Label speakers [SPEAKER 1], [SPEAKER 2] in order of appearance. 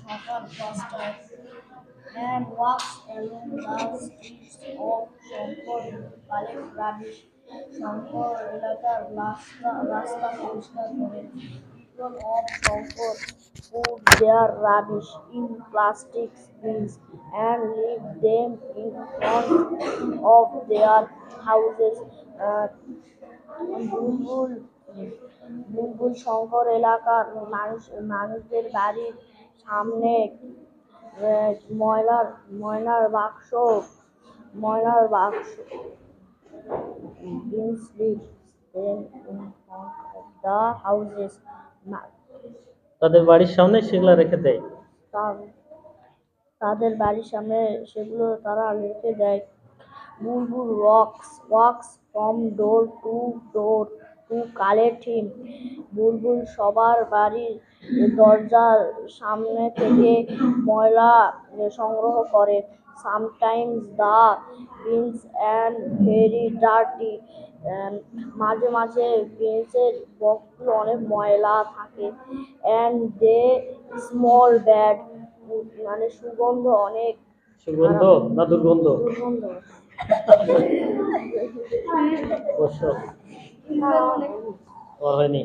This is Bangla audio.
[SPEAKER 1] সকাল পাঁচটায় and walks along the streets of Shankar collect rubbish Shankar এলাকার রাস্তা রাস্তা পরিষ্কার করে people of Shankar put their rubbish in plastic bins and leave them in front of their houses uh, বুলবুল বুলবুল শঙ্কর এলাকার মানুষ মানুষদের বাড়ির সামনে ময়লার ময়লার বাক্স ময়লার বাক্স bins leave them in front of the houses
[SPEAKER 2] তাদের বাড়ির সামনে সেগুলা রেখে দেয়?
[SPEAKER 1] তাদের বাড়ির সামনে সেগুলো তারা রেখে দেয়। Bulbul walks walks from door to door collect him Bulbul সবার বাড়ির দরজার সামনে থেকে ময়লা সংগ্রহ করে। Sometimes the bins and very dirty. মাঝে মাঝে বিনসের বক্সগুলো অনেক ময়লা থাকে। অ্যান্ড দে স্মল ব্যাড মানে সুগন্ধ অনেক।
[SPEAKER 2] সুগন্ধ না দুর্গন্ধ?
[SPEAKER 1] দুর্গন্ধ
[SPEAKER 2] অবশ্য হয়নি?